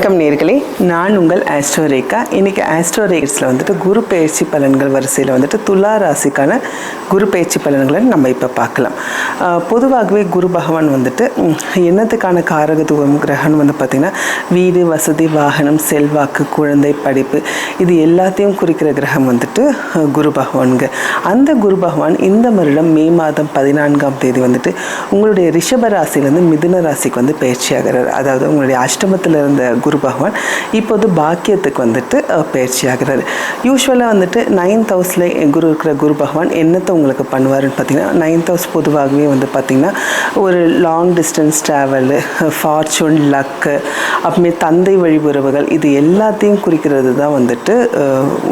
வணக்கம் நேர்களே. நான் உங்கள் ஆஸ்ட்ரோரேக்கா இன்றைக்கி இன்னைக்கு வந்துட்டு குரு பயிற்சி பலன்கள் வரிசையில் வந்துட்டு துலா ராசிக்கான குரு பயிற்சி பலன்களை நம்ம இப்போ பார்க்கலாம். பொதுவாகவே குரு பகவான் வந்துட்டு என்னத்துக்கான காரகத்துவம் கிரகம்னு வந்து பார்த்திங்கன்னா வீடு வசதி வாகனம் செல்வாக்கு குழந்தை படிப்பு இது எல்லாத்தையும் குறிக்கிற கிரகம் வந்துட்டு குரு பகவானுங்க. அந்த குரு பகவான் இந்த வருடம் மே மாதம் பதினான்காம் தேதி வந்துட்டு உங்களுடைய ரிஷப ராசியிலேருந்து மிதுன ராசிக்கு வந்து பயிற்சி ஆகிறார் அதாவது உங்களுடைய அஷ்டமத்தில் இருந்த குரு பகவான் இப்போது பாக்கியத்துக்கு வந்துட்டு அஹ், பயிற்சி ஆகிறாரு யூஸ்வலாக வந்துட்டு நைன்த் ஹவுஸில் குரு இருக்கிற குரு பகவான் என்னத்தை உங்களுக்கு பண்ணுவாருன்னு பார்த்தீங்கன்னா நைன்த் ஹவுஸ் பொதுவாகவே வந்து பார்த்திங்கன்னா ஒரு long distance travel fortune luck அப்புறமே தந்தை வழி உறவுகள் இது எல்லாத்தையும் குறிக்கிறது தான் வந்துட்டு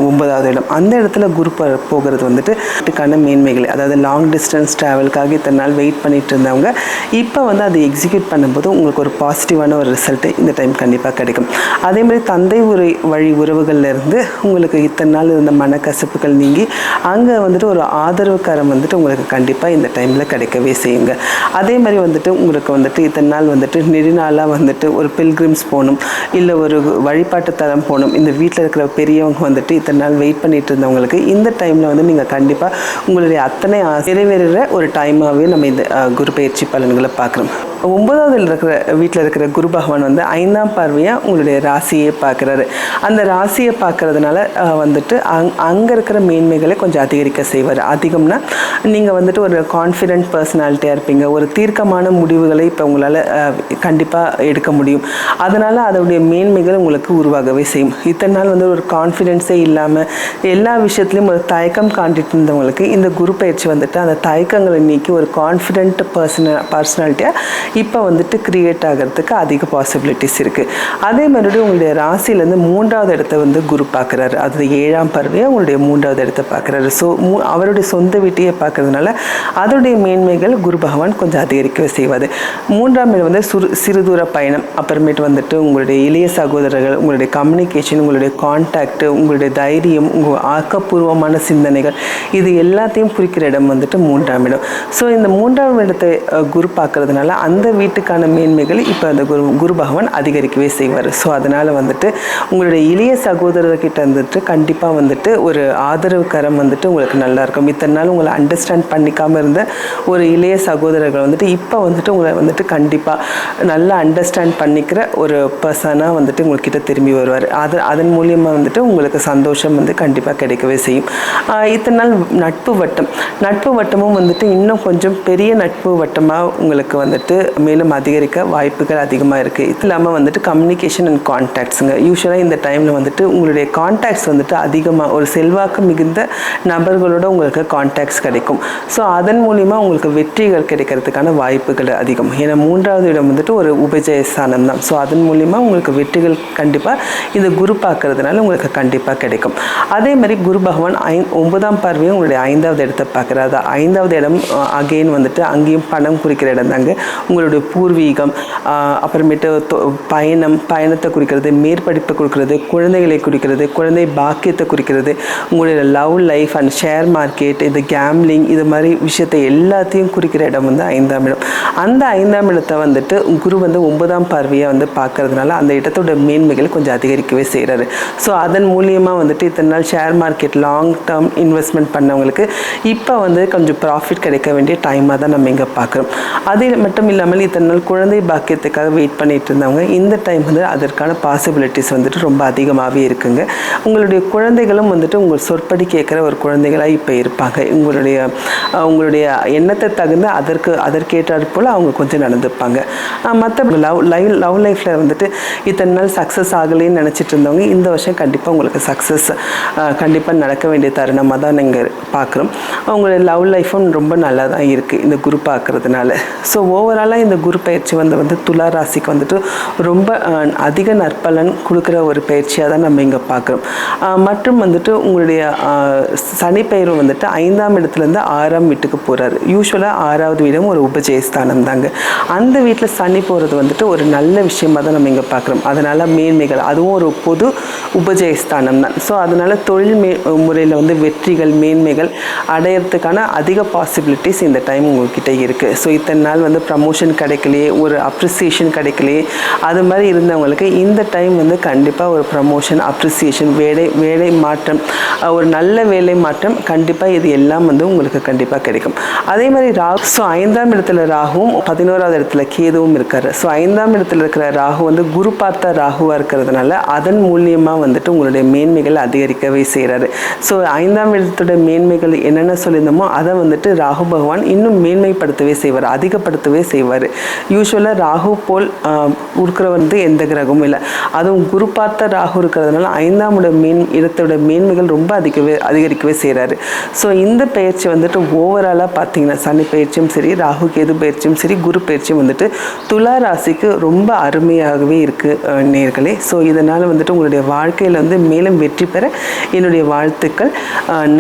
ஒன்பதாவது இடம். அந்த இடத்துல குரு போகிறது வந்துட்டு வீட்டுக்கான மேன்மைகள். அதாவது லாங் டிஸ்டன்ஸ் ட்ராவலுக்காக இத்தனை நாள் வெயிட் பண்ணிட்டு இருந்தவங்க இப்போ வந்து அதை எக்ஸிக்யூட் பண்ணும்போது உங்களுக்கு ஒரு பாசிட்டிவான ஒரு ரிசல்ட்டு இந்த டைம் கண்டிப்பாக கிடைக்கும். அதே மாதிரி தந்தை உரை வழி உறவுகள்லேருந்து உங்களுக்கு இத்தனை நாள் இருந்த மனக்கசப்புகள் நீங்கி அங்கே வந்துட்டு ஒரு ஆதரவுக்காரம் வந்துட்டு உங்களுக்கு கண்டிப்பாக இந்த டைமில் கிடைக்கவே செய்யுங்க. அதே மாதிரி வந்துட்டு உங்களுக்கு வந்துட்டு இத்தனை நாள் வந்துட்டு நெடுநாளாக வந்துட்டு ஒரு பில்கிரிம்ஸ் போகணும் இல்லை ஒரு வழிபாட்டு தரம் போகணும் இந்த வீட்டில் இருக்கிற பெரியவங்க வந்துட்டு இத்தனை நாள் வெயிட் பண்ணிட்டு இருந்தவங்களுக்கு இந்த டைமில் வந்து நீங்கள் கண்டிப்பாக உங்களுடைய அத்தனை நிறைவேறுகிற ஒரு டைமாகவே நம்ம இந்த குரு பயிற்சி பலன்களை பார்க்குறோம். ஒன்பதாவது இருக்கிற வீட்டில் இருக்கிற குரு பகவான் வந்து ஐந்தாம் பார்வையாக உங்களுடைய ராசியை பார்க்குறாரு. அந்த ராசியை பார்க்கறதுனால வந்துட்டு அங் அங்கே இருக்கிற மேன்மைகளை கொஞ்சம் அதிகரிக்க செய்வார். அதிகம்னா நீங்கள் வந்துட்டு ஒரு கான்ஃபிடென்ட் பர்சனாலிட்டியாக இருப்பீங்க. ஒரு தீர்க்கமான முடிவுகளை இப்போ உங்களால் கண்டிப்பாக எடுக்க முடியும். அதனால் அதோடைய மேன்மைகள் உங்களுக்கு உருவாகவே செய்யும். இத்தனை நாள் வந்து ஒரு கான்ஃபிடென்ஸே இல்லாமல் எல்லா விஷயத்துலையும் ஒரு தயக்கம் காண்டிட்டு இருந்தவங்களுக்கு இந்த குரு பயிற்சி வந்துட்டு அந்த தயக்கங்களை நீக்கி ஒரு கான்ஃபிடென்ட் பர்சன பர்சனாலிட்டியாக இப்போ வந்துட்டு கிரியேட் ஆகிறதுக்கு அதிக பாசிபிலிட்டிஸ் இருக்குது அதே மாதிரி உங்களுடைய ராசியிலேருந்து மூன்றாவது இடத்த வந்து குரு பார்க்குறாரு. அது ஏழாம் பருவையாக உங்களுடைய மூன்றாவது இடத்த பார்க்குறாரு. ஸோ மூ அவருடைய சொந்த வீட்டையே பார்க்கறதுனால அதனுடைய மேன்மைகள் குரு பகவான் கொஞ்சம் அதிகரிக்க செய்வார். மூன்றாம் இடம் வந்து சுறு சிறுதூர பயணம். அப்புறமேட்டு வந்துட்டு உங்களுடைய இளைய சகோதரர்கள் உங்களுடைய கம்யூனிகேஷன் உங்களுடைய கான்டாக்ட் உங்களுடைய தைரியம் உங்கள் ஆக்கப்பூர்வமான சிந்தனைகள் இது எல்லாத்தையும் குறிக்கிற இடம் வந்துட்டு மூன்றாம் இடம். ஸோ இந்த மூன்றாம் இடத்தை குரு பார்க்கறதுனால அந்த வீட்டுக்கான மேன்மைகள் இப்போ அந்த குரு குரு பகவான் அதிகரிக்கவே செய்வார். ஸோ அதனால் வந்துட்டு உங்களுடைய இளைய சகோதரர்கிட்ட வந்துட்டு கண்டிப்பாக வந்துட்டு ஒரு ஆதரவு கரம் வந்துட்டு உங்களுக்கு நல்லாயிருக்கும் இத்தனை நாள் உங்களை அண்டர்ஸ்டாண்ட் பண்ணிக்காமல் இருந்த ஒரு இளைய சகோதரர்கள் வந்துட்டு இப்போ வந்துட்டு உங்களை வந்துட்டு கண்டிப்பாக நல்லா அண்டர்ஸ்டாண்ட் பண்ணிக்கிற ஒரு பர்சனாக வந்துட்டு உங்கள்கிட்ட திரும்பி வருவார். அது அதன் மூலியமாக வந்துட்டு உங்களுக்கு சந்தோஷம் வந்து கண்டிப்பாக கிடைக்கவே செய்யும். இத்தனை நாள் நட்பு வட்டம். நட்பு வட்டமும் வந்துட்டு இன்னும் கொஞ்சம் பெரிய நட்பு வட்டமாக உங்களுக்கு வந்துட்டு மேலும் அதிகரிக்க வாய்ப்புகள் அதிகமாக இருக்குது இது இல்லாமல் வந்துட்டு கம்யூனிகேஷன் அண்ட் கான்டாக்ட்ஸுங்க யூஸ்வலாக இந்த டைமில் வந்துட்டு உங்களுடைய கான்டாக்ட்ஸ் வந்துட்டு அதிகமாக ஒரு செல்வாக்கு மிகுந்த நபர்களோட உங்களுக்கு கான்டாக்ட்ஸ் கிடைக்கும். ஸோ அதன் மூலிமா உங்களுக்கு வெற்றிகள் கிடைக்கிறதுக்கான வாய்ப்புகள் அதிகம். ஏன்னா மூன்றாவது இடம் வந்துட்டு ஒரு உபஜய ஸ்தானம் தான். ஸோ அதன் மூலிமா உங்களுக்கு வெற்றிகள் கண்டிப்பாக இந்த குரு பார்க்கறதுனால உங்களுக்கு கண்டிப்பாக கிடைக்கும். அதே மாதிரி குரு பகவான் ஐ ஒன்பதாம் பார்வையும் உங்களுடைய ஐந்தாவது இடத்தை பார்க்குறாரு. அது ஐந்தாவது இடம் அகெயின் வந்துட்டு அங்கேயும் பணம் குறிக்கிற இடம் தாங்க. உங்களுடைய பூர்வீகம் அப்புறமேட்டு பயணம் பயணத்தை குறிக்கிறது மேற்படிப்பை குறிக்கிறது குழந்தைகளை குறிக்கிறது குழந்தை பாக்கியத்தை குறிக்கிறது உங்களுடைய love life and share market இந்த கேம்லிங் இது மாதிரி விஷயத்தை எல்லாத்தையும் குறிக்கிற இடம் வந்து ஐந்தாம் இடம். அந்த ஐந்தாம் இடத்தை வந்துட்டு குரு வந்து ஒன்பதாம் பார்வையை வந்து பார்க்கறதுனால அந்த இடத்தோட மேன்மைகள் கொஞ்சம் அதிகரிக்கவே செய்கிறாரு ஸோ அதன் மூலியமாக வந்துட்டு இத்தனை நாள் share market long term investment பண்ணவங்களுக்கு இப்போ வந்து கொஞ்சம் ப்ராஃபிட் கிடைக்க வேண்டிய டைமாக தான் நம்ம இங்கே பார்க்குறோம். அது மட்டும் இல்லாமல் இத்தனை நாள் குழந்தை பாக்கியத்துக்காக வெயிட் பண்ணிட்டு இருந்தவங்க இந்த டைம் வந்து அதற்கான பாசிபிலிட்டிஸ் வந்துட்டு ரொம்ப அதிகமாகவே இருக்குங்க. உங்களுடைய குழந்தைகளும் வந்துட்டு உங்கள் சொற்படி கேட்குற ஒரு குழந்தைகளாக இப்போ இருப்பாங்க. உங்களுடைய உங்களுடைய எண்ணத்தை தகுந்த அதற்கு அதற்கேற்றாற் போல் அவங்க கொஞ்சம் நடந்துப்பாங்க. மற்ற லவ் லைவ் லவ் லைஃப்பில் வந்துட்டு இத்தனை நாள் சக்ஸஸ் ஆகலைன்னு நினச்சிட்டு இருந்தவங்க இந்த வருஷம் கண்டிப்பாக உங்களுக்கு சக்ஸஸ் கண்டிப்பாக நடக்க வேண்டிய தருணமாக தான் நீங்கள் பார்க்குறோம் அவங்களுடைய லவ் லைஃப்பும் ரொம்ப நல்லா தான் இருக்குது இந்த குரூப் ஆக்குறதுனால ஸோ ஓவராலாக இந்த குரு பயிற்சி வந்து வந்து துலா ராசிக்கு வந்துட்டு ரொம்ப அதிக நற்பலன் கொடுக்குற ஒரு பயிற்சியாக தான் நம்ம இங்கே பார்க்குறோம் மற்றும் வந்துட்டு உங்களுடைய சனி பெயர் வந்துட்டு ஐந்தாம் இடத்துலேருந்து ஆறாம் வீட்டுக்கு போகிறார் யூஸ்வலாக ஆறாவது வீடும் ஒரு உபஜயஸ்தானம் தாங்க. அந்த வீட்டில் சனி போகிறது வந்துட்டு ஒரு நல்ல விஷயமா தான் நம்ம இங்கே பார்க்குறோம் அதனால் மேன்மைகள் அதுவும் ஒரு பொது உபஜயஸ்தானம் தான். ஸோ அதனால் தொழில் மே முறையில் வந்து வெற்றிகள் மேன்மைகள் அடையிறதுக்கான அதிக பாசிபிலிட்டிஸ் இந்த டைம் உங்ககிட்ட இருக்குது ஸோ இத்தனை நாள் வந்து ப்ரமோஷன் ரெக்கக்னிஷன் கிடைக்கலையே ஒரு அப்ரிசியேஷன் கிடைக்கலையே அது மாதிரி இருந்தவங்களுக்கு இந்த டைம் வந்து கண்டிப்பாக ஒரு ப்ரமோஷன் அப்ரிசியேஷன் வேலை வேலை மாற்றம் ஒரு நல்ல வேலை மாற்றம் கண்டிப்பாக இது எல்லாம் வந்து உங்களுக்கு கண்டிப்பாக கிடைக்கும். அதே மாதிரி ராகு ஸோ ஐந்தாம் இடத்துல ராகுவும் பதினோராவது இடத்துல கேதுவும் இருக்காரு. ஸோ ஐந்தாம் இடத்துல இருக்கிற ராகு வந்து குரு பார்த்த ராகுவாக இருக்கிறதுனால அதன் மூலியமாக வந்துட்டு உங்களுடைய மேன்மைகள் அதிகரிக்கவே செய்கிறாரு ஸோ ஐந்தாம் இடத்தோட மேன்மைகள் என்னென்ன சொல்லியிருந்தோமோ அதை வந்துட்டு ராகு பகவான் இன்னும் மேன்மைப்படுத்தவே செய்வார் அதிகப்படுத்தவே செய்வார். யூஸ்வலாக ராகு போல் இருக்கிற வந்து எந்த கிரகமும் இல்லை. அதுவும் குரு பார்த்த ராகு இருக்கிறதுனால ஐந்தாம் இட மேன் இடத்தோட மேன்மைகள் ரொம்ப அதிகவே அதிகரிக்கவே செய்கிறாரு ஸோ இந்த பயிற்சி வந்துட்டு ஓவராலாக பார்த்தீங்கன்னா சனி பயிற்சியும் சரி ராகு கேது பயிற்சியும் சரி குரு பயிற்சியும் வந்துட்டு துலா ராசிக்கு ரொம்ப அருமையாகவே இருக்குது நேர்களே. ஸோ இதனால் வந்துட்டு உங்களுடைய வாழ்க்கையில் வந்து மேலும் வெற்றி பெற என்னுடைய வாழ்த்துக்கள்.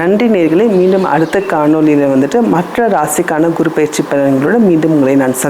நன்றி நேர்களை. மீண்டும் அடுத்த காணொளியில் வந்துட்டு மற்ற ராசிக்கான குரு பயிற்சி பலன்களோடு மீண்டும் உங்களை நான்